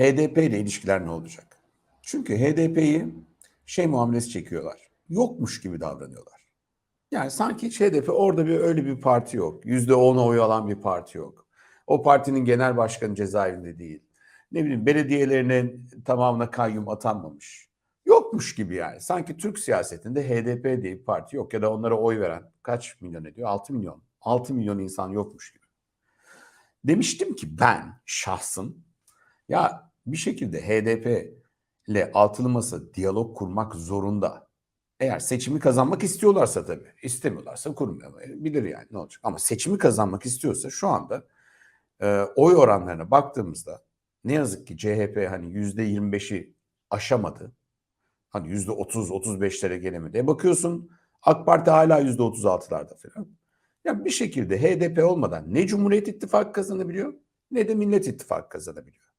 HDP ile ilişkiler ne olacak? Çünkü HDP'yi şey muamelesi çekiyorlar. Yokmuş gibi davranıyorlar. Yani sanki hiç HDP orada bir öyle bir parti yok. Yüzde onu oy alan bir parti yok. O partinin genel başkanı cezaevinde değil. Ne bileyim belediyelerinin tamamına kayyum atanmamış. Yokmuş gibi yani. Sanki Türk siyasetinde HDP diye bir parti yok ya da onlara oy veren kaç milyon ediyor? 6 milyon. 6 milyon insan yokmuş gibi. Demiştim ki ben şahsım ya bir şekilde HDP ile altılı masa diyalog kurmak zorunda. Eğer seçimi kazanmak istiyorlarsa tabii. İstemiyorlarsa kurmayabilir yani ne olacak. Ama seçimi kazanmak istiyorsa şu anda e, oy oranlarına baktığımızda ne yazık ki CHP hani yüzde 25'i aşamadı. Hani yüzde 30 35'lere gelemedi. E bakıyorsun AK Parti hala yüzde 36'larda falan. Ya bir şekilde HDP olmadan ne Cumhuriyet İttifakı kazanabiliyor ne de Millet İttifakı kazanabiliyor.